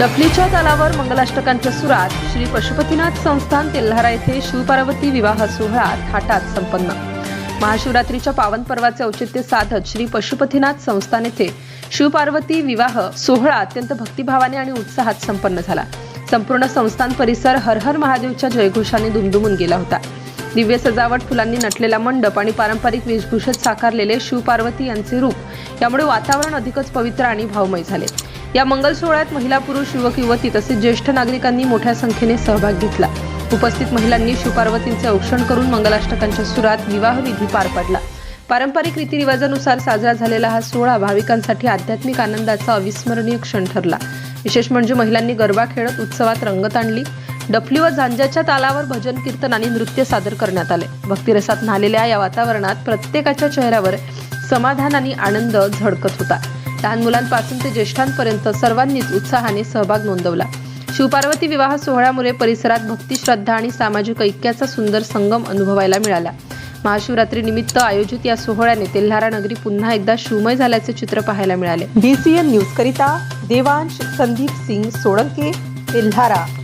डफलीच्या तलावर मंगलाष्टकांच्या सुरात. श्री पशुपतीनाथ संस्थान तेल्हारा येथे शिवपार्वती विवाह सोहळा थाटात संपन्न. महाशिवरात्रीच्या पावन पर्वाचे औचित्य साधत श्री पशुपतीनाथ संस्थान येथे शिवपार्वती विवाह सोहळा अत्यंत भक्तिभावाने आणि उत्साहात संपन्न झाला. संपूर्ण संस्थान परिसर हर हर महादेवच्या जयघोषाने दुमदुमून गेला होता. दिव्य सजावट फुलांनी नटलेला मंडप आणि पारंपरिक वेशभूषेत साकारलेले शिवपार्वती यांचे रूप यामुळे वातावरण अधिकच पवित्र आणि भावमय झाले. या मंगल सोहळ्यात महिला पुरुष युवक युवती तसेच ज्येष्ठ नागरिकांनी मोठ्या संख्येने सहभाग घेतला. उपस्थित महिलांनी शिवपार्वतींचे औक्षण करून मंगलाष्टकांच्या सुरात विवाह विधी पार पडला. पारंपरिक रीतिरिवाजानुसार साजरा झालेला हा सोहळा भाविकांसाठी आध्यात्मिक आनंदाचा अविस्मरणीय क्षण ठरला. विशेष म्हणजे महिलांनी गरबा खेळत उत्सवात रंगत आणली. डफली व झांजाच्या तालावर भजन कीर्तन आणि नृत्य सादर करण्यात आले. भक्तिरसात न्हालेल्या या वातावरणात प्रत्येकाच्या चेहऱ्यावर समाधान आणि आनंद झळकत होता. लहान मुलांपासून ते ज्येष्ठांपर्यंत सर्वांनीच उत्साहाने सहभाग नोंदवला. शिवपार्वती विवाह सोहळ्यामुळे परिसरात भक्ती श्रद्धा आणि सामाजिक ऐक्याचा सुंदर संगम अनुभवायला मिळाला. महाशिवरात्री निमित्त आयोजित या सोहळ्याने तेल्हारा नगरी पुन्हा एकदा शिवमय झाल्याचे चित्र पाहायला मिळाले. बीसीएन न्यूज करिता देवांश संदीप सिंग सोळंके तेल्हारा.